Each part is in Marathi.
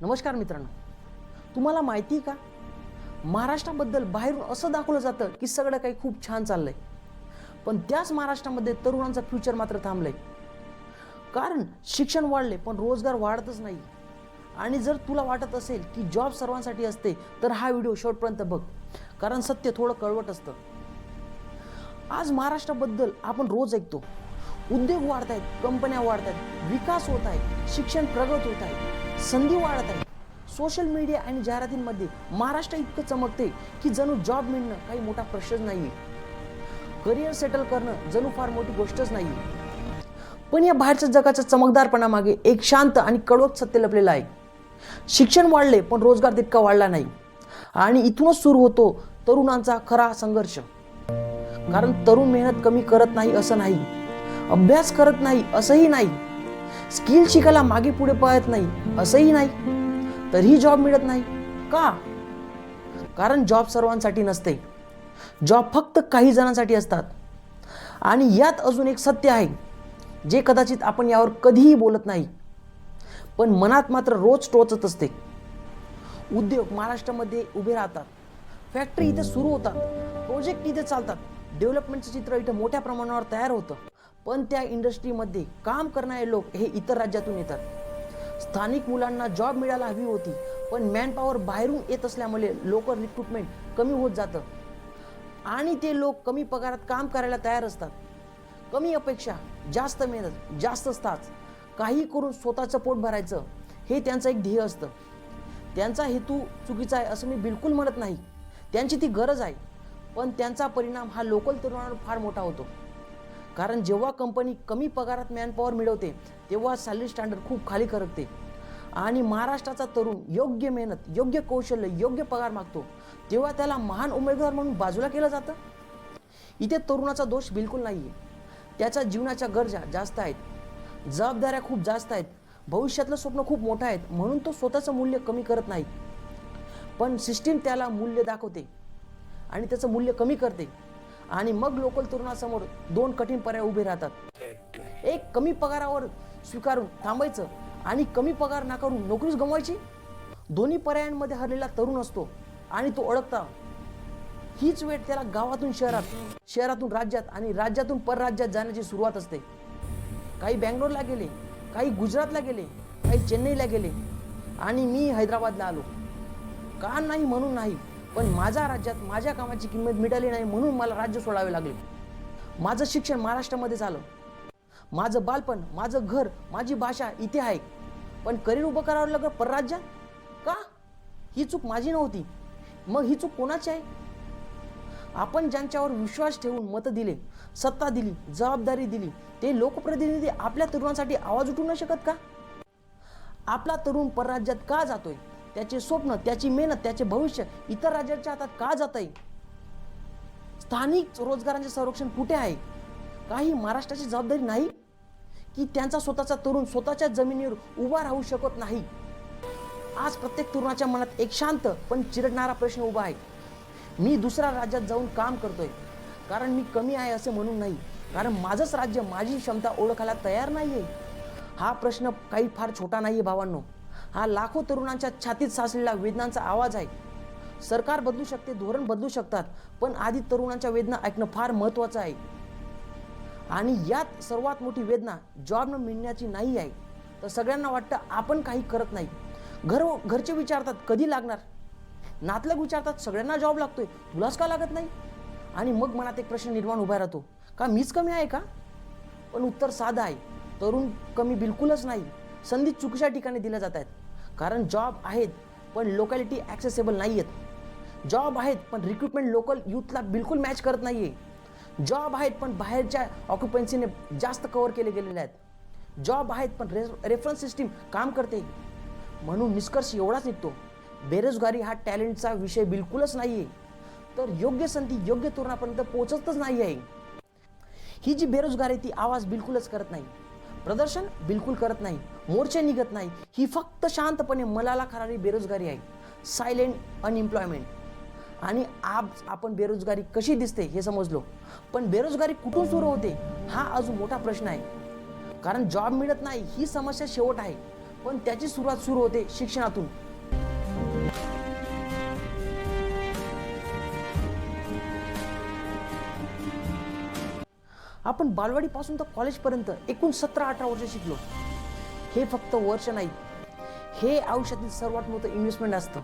नमस्कार मित्रांनो. तुम्हाला माहिती आहे का? महाराष्ट्राबद्दल बाहेरून असं दाखवलं जातं की सगळं काही खूप छान चाललंय. पण त्याच महाराष्ट्रामध्ये तरुणांचं फ्युचर मात्र थांबलंय. कारण शिक्षण वाढले पण रोजगार वाढतच नाही. आणि जर तुला वाटत असेल की जॉब सर्वांसाठी असते तर हा व्हिडिओ शेवटपर्यंत बघ. कारण सत्य थोडं कळवट असतं. आज महाराष्ट्राबद्दल आपण रोज ऐकतो. उद्योग वाढत आहेत कंपन्या वाढत आहेत विकास होत आहे शिक्षण प्रगत होत आहे. संधी वाढत आहे. सोशल मीडिया आणि जाहिरातींमध्ये महाराष्ट्र इतकं चमकते की जणू जॉब मिळणं काही मोठा प्रश्नच नाही करिअर सेटल करणं जणू फार मोठी गोष्टच नाही पण या बाहेरच्या जगाच्या चमकदारपणामागे एक शांत आणि कडवत सत्य लपलेलं आहे. शिक्षण वाढले पण रोजगार तितका वाढला नाही. आणि इथूनच सुरू होतो तरुणांचा खरा संघर्ष. कारण तरुण मेहनत कमी करत नाही असं नाही. अभ्यास करत नाही असंही नाही. स्किल शिकायला मागे पुढे पळत नाही असंही नाही. तरीही जॉब मिळत नाही. का? कारण जॉब सर्वांसाठी नसते. जॉब फक्त काही जणांसाठी असतात. आणि यात अजून एक सत्य आहे जे कदाचित आपण यावर कधीही बोलत नाही. पण मनात मात्र रोज टोचत असते. उद्योग महाराष्ट्रामध्ये उभे राहतात. फॅक्टरी इथे सुरू होतात. प्रोजेक्ट इथे चालतात. डेव्हलपमेंटचं चित्र इथं मोठ्या प्रमाणावर तयार होतं. पण त्या इंडस्ट्रीमध्ये काम करणारे लोक हे इतर राज्यातून येतात. स्थानिक मुलांना जॉब मिळायला हवी होती पण मॅनपॉवर बाहेरून येत असल्यामुळे लोकल रिक्रुटमेंट कमी होत जातं. आणि ते लोक कमी पगारात काम करायला तयार असतात. कमी अपेक्षा जास्त मेहनत जास्त तास काही करून स्वतःचं पोट भरायचं हे त्यांचं एक ध्येय असतं. त्यांचा हेतू चुकीचा आहे असं मी बिलकुल म्हणत नाही. त्यांची ती गरज आहे. पण त्यांचा परिणाम हा लोकल तरुणांवर फार मोठा होतो. कारण जेव्हा कंपनी कमी पगारात मॅनपॉवर मिळवते तेव्हा सॅलरी स्टँडर्ड खूप खाली करकते आणि महाराष्ट्राचा तरुण योग्य मेहनत योग्य कौशल्य योग्य पगार मागतो तेव्हा त्याला महान उमेदवार म्हणून बाजूला केलं जातं. इथे तरुणाचा दोष बिलकुल नाही आहे त्याच्या जीवनाच्या गरजा जास्त आहेत. जबाबदाऱ्या खूप जास्त आहेत. भविष्यातलं स्वप्न खूप मोठं आहेत. म्हणून तो स्वतःचं मूल्य कमी करत नाही. पण सिस्टीम त्याला मूल्य दाखवते. आणि त्याचं मूल्य कमी करते. आणि मग लोकल तरुणासमोर दोन कठीण पर्याय उभे राहतात. एक कमी पगारावर स्वीकारून थांबायचं आणि कमी पगार नाकारून नोकरीच गमवायची. दोन्ही पर्यायांमध्ये हरलेला तरुण असतो आणि तो ओळखता. हीच वेळ त्याला गावातून शहरात शहरातून राज्यात आणि राज्यातून परराज्यात जाण्याची सुरुवात असते. काही बँगलोरला गेले काही गुजरातला गेले काही चेन्नईला गेले आणि मी हैदराबादला आलो. का नाही म्हणून नाही पण माझ्या राज्यात माझ्या कामाची किंमत मिळाली नाही म्हणून मला राज्य सोडावे लागले. माझं शिक्षण महाराष्ट्रामध्ये झालं. माझं बालपण माझं घर माझी भाषा इथे आहे. पण करिअर उभं करावं लागलं परराज्यात? का? ही चूक माझी नव्हती. मग ही चूक कोणाची आहे? आपण ज्यांच्यावर विश्वास ठेवून मतं दिले सत्ता दिली जबाबदारी दिली ते लोकप्रतिनिधी आपल्या तरुणांसाठी आवाज उठवू न शकत का? आपला तरुण परराज्यात का जातोय? त्याचे स्वप्न त्याची मेहनत त्याचे भविष्य इतर राज्याच्या हातात का जात आहे स्थानिक रोजगारांचे संरक्षण कुठे आहे? काही महाराष्ट्राची जबाबदारी नाही की त्यांचा स्वतःचा तरुण स्वतःच्या जमिनीवर उभा राहू शकत नाही. आज प्रत्येक तरुणाच्या मनात एक शांत पण चिरडणारा प्रश्न उभा आहे. मी दुसऱ्या राज्यात जाऊन काम करतोय. कारण मी कमी आहे असे म्हणून नाही. कारण माझंच राज्य माझी क्षमता ओळखायला तयार नाही आहे हा प्रश्न काही फार छोटा नाही आहे भावांनो. हा लाखो तरुणांच्या छातीत साचलेला वेदनांचा आवाज आहे. सरकार बदलू शकते धोरण बदलू शकतात पण आधी तरुणांच्या वेदना ऐकणं फार महत्त्वाचं आहे. आणि यात सर्वात मोठी वेदना जॉब न मिळण्याची नाही आहे. तर सगळ्यांना वाटतं आपण काही करत नाही. घर घरचे विचारतात कधी लागणार? नातलग विचारतात सगळ्यांना जॉब लागतोय तुलाच का लागत नाही? आणि मग मनात एक प्रश्न निर्माण उभा राहतो का मीच कमी आहे का? पण उत्तर साधं आहे तरुण कमी बिलकुलच नाही. संधी चुकीच्या ठिकाणी दिल्या जात आहेत. कारण जॉब आहेत पण लोकॅलिटी ॲक्सेसेबल नाही आहेत जॉब आहेत पण रिक्रुटमेंट लोकल यूथला बिलकुल मॅच करत नाही आहे जॉब आहेत पण बाहेरच्या ऑक्युपन्सीने जास्त कव्हर केले गेलेले आहेत. जॉब आहेत पण रे रेफरन्स सिस्टीम काम करते. म्हणून निष्कर्ष एवढाच निघतो. बेरोजगारी हा टॅलेंटचा विषय बिलकुलच नाही आहे तर योग्य संधी योग्य तरुणापर्यंत पोहोचतच नाही आहे. ही जी बेरोजगारी आहे ती आवाज बिलकुलच करत नाही. प्रदर्शन बिलकुल करत नाही मोर्चे निघत नाही. ही फक्त शांतपणे मलाला खरारी बेरोजगारी आहे. सायलेंट अनएम्प्लॉयमेंट आणि आज आपण बेरोजगारी कशी दिसते हे समजलो. पण बेरोजगारी कुठून सुरू होते? हा अजून मोठा प्रश्न आहे. कारण जॉब मिळत नाही ही समस्या शेवट आहे. पण त्याची सुरुवात सुरू होते शिक्षणातून. आपण बालवाडीपासून तर कॉलेजपर्यंत एकूण सतरा अठरा वर्ष शिकलो. हे फक्त वर्ष नाही. हे आयुष्यातील सर्वात मोठं इन्व्हेस्टमेंट असतं.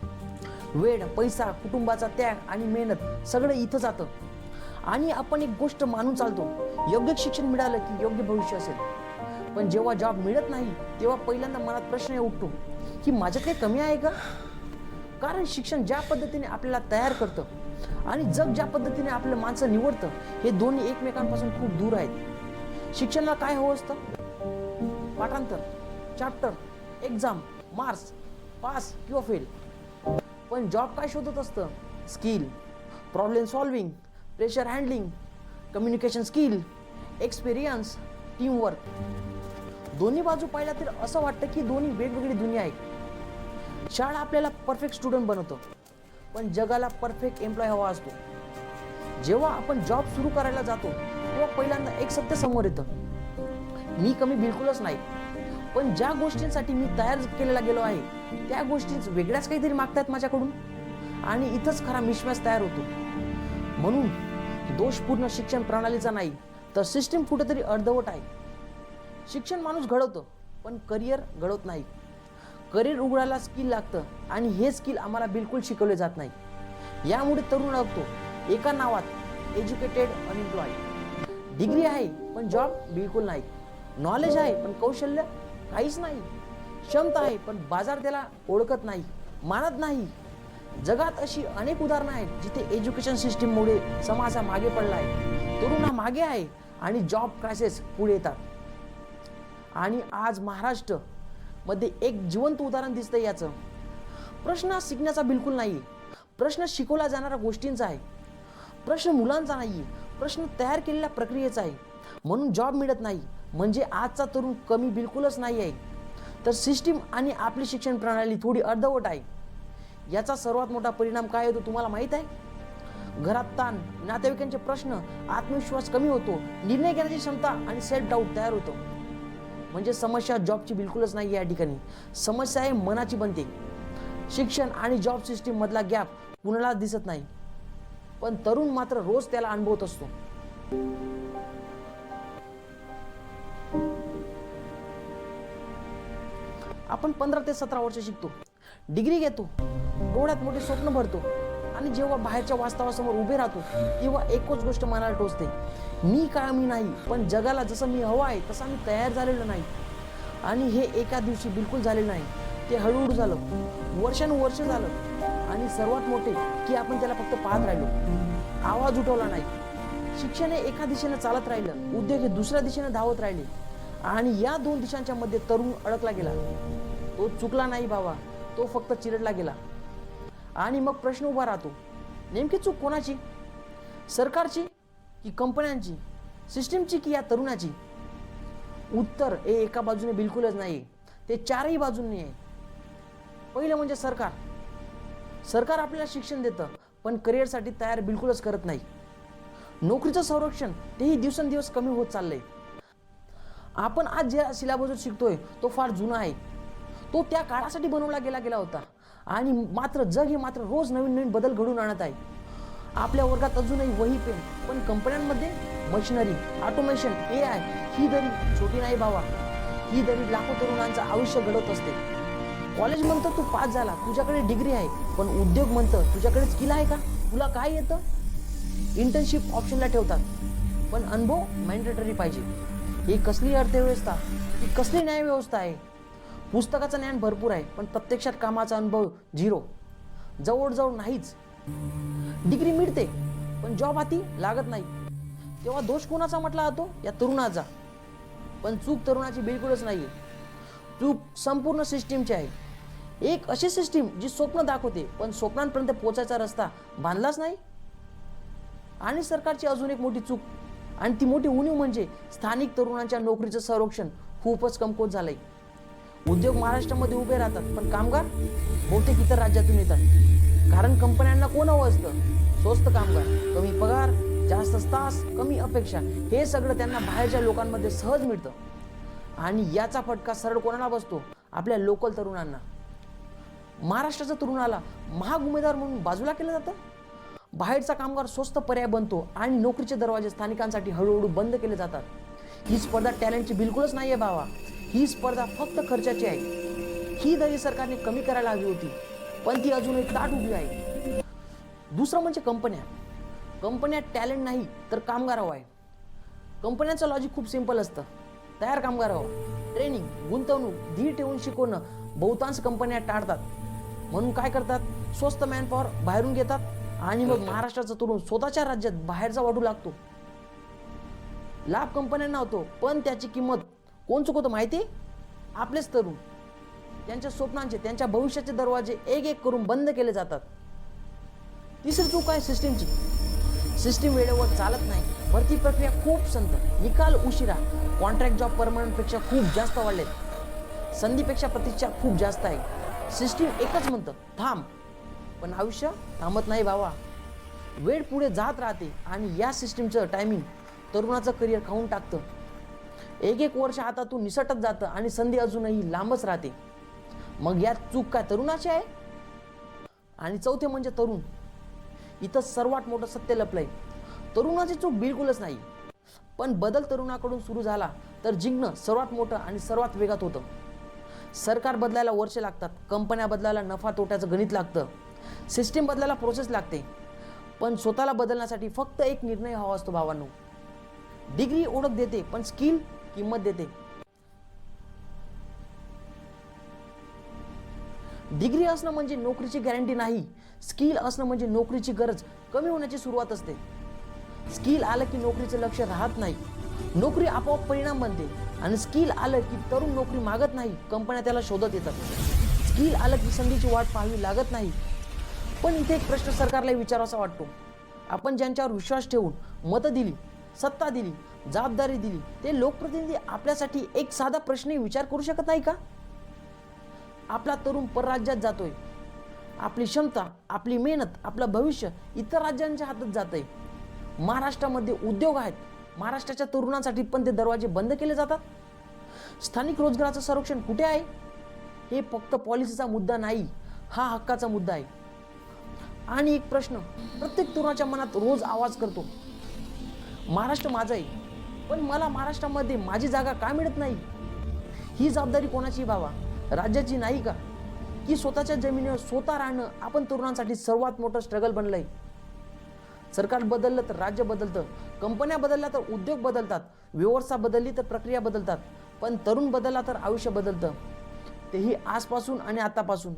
वेळ पैसा कुटुंबाचा त्याग आणि मेहनत सगळं इथं जातं. आणि आपण एक गोष्ट मानून चालतो योग्य शिक्षण मिळालं की योग्य भविष्य असेल. पण जेव्हा जॉब मिळत नाही तेव्हा पहिल्यांदा मनात प्रश्न उठतो की माझ्यात काही कमी आहे का? कारण शिक्षण ज्या पद्धतीने आपल्याला तयार करतं आणि जग ज्या पद्धतीने आपलं माणसं निवडतं हे दोन्ही एकमेकांपासून खूप दूर आहेत. शिक्षणाला काय हवं असतं? पाठांतर चॅप्टर एक्झाम मार्क्स पास किंवा फेल पण जॉब काय शोधत असतं? Skill problem solving pressure handling communication skill experience teamwork दोन्ही बाजू पाहिल्या तर असं वाटतं की दोन्ही वेगवेगळी दुनिया आहे शाळा आपल्याला परफेक्ट स्टुडंट बनवतं. पण जगाला परफेक्ट एम्प्लॉय हवा असतो. जेव्हा आपण जॉब सुरू करायला जातो तेव्हा पहिल्यांदा एक सत्य समोर येतं. मी कमी बिलकुलच नाही पण ज्या गोष्टींसाठी मी तयार केलेला गेलो आहे त्या गोष्टी वेगळ्याच काहीतरी मागतायत माझ्याकडून. आणि इथंच खरा मिशमॅच तयार होतो. म्हणून दोषपूर्ण शिक्षण प्रणालीचा नाही तर सिस्टीम कुठेतरी अर्धवट आहे. शिक्षण माणूस घडवतं पण करिअर घडवत नाही. करिअर उघडायला स्किल लागतं आणि हे स्किल आम्हाला बिलकुल शिकवले जात नाही. यामुळे तरुण अडकतो एका नावात एज्युकेटेड अनएम्प्लॉईड डिग्री आहे पण जॉब बिलकुल नाही. नॉलेज आहे पण कौशल्य काहीच नाही. क्षमता आहे पण बाजार त्याला ओळखत नाही मानत नाही. जगात अशी अनेक उदाहरणं आहेत जिथे एज्युकेशन सिस्टीममुळे समाज हा मागे पडला आहे. तरुण हा मागे आहे आणि जॉब क्रायसेस पुढे येतात. आणि आज महाराष्ट्र मध्ये एक जिवंत उदाहरण दिसतं याचं. प्रश्न शिकण्याचा बिलकुल नाही. प्रश्न शिकवला जाणाऱ्या गोष्टींचा आहे. प्रश्न मुलांचा नाही. प्रश्न तयार केलेल्या प्रक्रियेचा आहे. म्हणून जॉब मिळत नाही. म्हणजे आजचा तरुण कमी बिलकुलच नाही आहे. तर सिस्टीम आणि आपली शिक्षण प्रणाली थोडी अर्धवट आहे. याचा सर्वात मोठा परिणाम काय होतो तुम्हाला माहीत आहे? घरात ताण नातेवाईकांचे प्रश्न आत्मविश्वास कमी होतो निर्णय घेण्याची क्षमता आणि सेल्फ डाऊट तयार होतो. म्हणजे समस्या जॉबची बिलकुलच नाही या ठिकाणी. समस्या आहे मनाची बनते शिक्षण आणि जॉब सिस्टीम मधला गॅप कुणाला दिसत नाही. पण तरुण मात्र रोज त्याला अनुभवत असतो. आपण पंधरा ते सतरा वर्ष शिकतो. डिग्री घेतो. डोळ्यात मोठे स्वप्न भरतो. आणि जेव्हा बाहेरच्या वास्तवासमोर उभे राहतो तेव्हा एकच गोष्ट मनाला टोचते. मी काय मी नाही पण जगाला जसं मी हवं आहे तसा मी तयार झालेलो नाही. आणि हे एका दिवशी बिलकुल झाले नाही. ते हळूहळू झालं. वर्षानुवर्ष झालं. आणि सर्वात मोठे की आपण त्याला फक्त पाहत राहिलो. आवाज उठवला नाही. शिक्षण हे एका दिशेने चालत राहिलं. उद्योग हे दुसऱ्या दिशेने धावत राहिले. आणि या दोन दिशांच्या मध्ये तरुण अडकला गेला. तो चुकला नाही बाबा. तो फक्त चिरडला गेला. आणि मग प्रश्न उभा राहतो. नेमकी चूक कोणाची? सरकारची? की कंपन्यांची सिस्टीमची की या तरुणाची? उत्तर हे एका बाजूने बिलकुलच नाही ते चारही बाजूंनी आहे पहिलं म्हणजे सरकार. सरकार आपल्याला शिक्षण देतं पण करिअरसाठी तयार बिलकुलच करत नाही. नोकरीचं संरक्षण तेही दिवसेंदिवस कमी होत चाललंय. आपण आज ज्या सिलेबस शिकतोय तो फार जुना आहे. तो त्या काळासाठी बनवला गेला गेला होता. आणि मात्र जग हे मात्र रोज नवीन नवीन बदल घडून आणत आहे. आपल्या वर्गात अजूनही वही पेन पण कंपन्यांमध्ये मशिनरी ऑटोमेशन ए आय ही दरी छोटी नाही बाबा ही दरी लाखो तरुणांचं आयुष्य घडवत असते. कॉलेज म्हणतं तू पास झाला तुझ्याकडे डिग्री आहे पण उद्योग म्हणतं तुझ्याकडे स्किल आहे का? तुला काय येतं? इंटर्नशिप ऑप्शनला ठेवतात. पण अनुभव मॅन्डेटरी पाहिजे. ही कसली अर्थव्यवस्था ही कसली न्यायव्यवस्था आहे. पुस्तकाचं ज्ञान भरपूर आहे पण प्रत्यक्षात कामाचा अनुभव झिरो जवळजवळ नाहीच. डिग्री मिळते पण जॉब हाती लागत नाही. तेव्हा दोष कोणाचा म्हटला जातो? या तरुणाचा. पण चूक तरुणाची बिलकुलच नाही चूक संपूर्ण सिस्टीमची आहे. एक अशी सिस्टीम जी स्वप्न दाखवते पण स्वप्नांपर्यंत पोचायचा रस्ता बांधलाच नाही. आणि सरकारची अजून एक मोठी चूक आणि ती मोठी उणीव म्हणजे स्थानिक तरुणांच्या नोकरीचं संरक्षण खूपच कमकुवत झालंय. उद्योग महाराष्ट्रामध्ये उभे राहतात पण कामगार बहुतेक इतर राज्यातून येतात. कारण कंपन्यांना कोण हवं असतं? स्वस्त कामगार कमी पगार जास्त तास कमी अपेक्षा हे सगळं त्यांना बाहेरच्या लोकांमध्ये सहज मिळतं. आणि याचा फटका सरळ कोणाला बसतो? आपल्या लोकल तरुणांना. महाराष्ट्राच्या तरुणाला महाग उमेदवार म्हणून बाजूला केलं जातं? बाहेरचा कामगार स्वस्त पर्याय बनतो आणि नोकरीचे दरवाजे स्थानिकांसाठी हळूहळू बंद केले जातात. ही स्पर्धा टॅलेंटची बिलकुलच नाही आहे बाबा. ही स्पर्धा फक्त खर्चाची आहे. ही दरी सरकारने कमी करायला हवी होती. पण ती अजूनही ताट उभी आहे. दुसरं म्हणजे कंपन्या. कंपन्या टॅलेंट नाही तर कामगार हवा आहे. कंपन्यांचं लॉजिक खूप सिंपल असतं. तयार कामगार हवं. ट्रेनिंग गुंतवणूक धीर ठेवून शिकवणं बहुतांश कंपन्या टाळतात. म्हणून काय करतात? स्वस्त मॅनपॉवर बाहेरून घेतात आणि मग महाराष्ट्राचा तरुण स्वतःच्या राज्यात बाहेरचा वाढू लागतो. लाभ कंपन्यांना होतो पण त्याची किंमत कोण चुकवतं माहिती आपलेच तरुण. त्यांच्या स्वप्नांचे त्यांच्या भविष्याचे दरवाजे एक एक करून बंद केले जातात. तिसरी चूक आहे सिस्टीमची सिस्टीम वेळेवर चालत नाही. भरती प्रक्रिया खूप संत निकाल उशिरा. कॉन्ट्रॅक्ट जॉब परमनंटपेक्षा खूप जास्त वाढलेत. संधीपेक्षा प्रतीक्षा खूप जास्त आहे. सिस्टीम एकच म्हणतं थांब. पण आयुष्य थांबत नाही बाबा. वेळ पुढे जात राहते आणि या सिस्टीमचं टायमिंग तरुणाचं करिअर खाऊन टाकतं. एक एक वर्ष हातातून निसटत जातं आणि संधी अजूनही लांबच राहते. मग यात चूक काय? तरुणाची आहे? आणि चौथे म्हणजे तरुण. इथं सर्वात मोठं सत्य लपलंय. तरुणाची चूक बिलकुलच नाही. पण बदल तरुणाकडून सुरू झाला तर जिंकणं सर्वात मोठं आणि सर्वात वेगात होतं. सरकार बदलायला वर्ष लागतात कंपन्या बदलायला नफा तोट्याचं गणित लागतं सिस्टीम बदलायला प्रोसेस लागते. पण स्वतःला बदलण्यासाठी फक्त एक निर्णय हवा असतो भावांनो. डिग्री ओळख देते पण स्किल किंमत देते. डिग्री असणं म्हणजे नोकरीची गॅरंटी नाही. स्किल असणं म्हणजे नोकरीची गरज कमी होण्याची सुरुवात असते. स्किल आलं की नोकरीचं लक्ष राहत नाही. नोकरी आपोआप परिणाम बनते. आणि स्किल आलं की तरुण नोकरी मागत नाही. कंपन्या त्याला शोधत येतात. स्किल आलं की संधीची वाट पाहावी लागत नाही. पण इथे एक प्रश्न सरकारला विचारावासा वाटतो. आपण ज्यांच्यावर विश्वास ठेवून मतं दिली सत्ता दिली जबाबदारी दिली ते लोकप्रतिनिधी आपल्यासाठी एक साधा प्रश्नही विचार करू शकत नाही का? आपला तरुण परराज्यात जातोय. आपली क्षमता आपली मेहनत आपलं भविष्य इतर राज्यांच्या हातात जात आहे महाराष्ट्रामध्ये उद्योग आहेत. महाराष्ट्राच्या तरुणांसाठी पण ते दरवाजे बंद केले जातात. स्थानिक रोजगाराचं संरक्षण कुठे आहे? हे फक्त पॉलिसीचा मुद्दा नाही हा हक्काचा मुद्दा आहे. आणि एक प्रश्न प्रत्येक तरुणाच्या मनात रोज आवाज करतो. महाराष्ट्र माझं आहे पण मला महाराष्ट्रामध्ये माझी जागा का मिळत नाही? ही जबाबदारी कोणाची बाबा राज्याची नाही का? की स्वतःच्या जमिनीवर स्वतः राहणं आपण तरुणांसाठी सर्वात मोठं स्ट्रगल बनलं आहे सरकार बदललं तर राज्य बदलतं कंपन्या बदलल्या तर उद्योग बदलतात व्यवस्था बदलली तर प्रक्रिया बदलतात पण तरुण बदलला तर आयुष्य बदलतं. तेही आजपासून आणि आतापासून.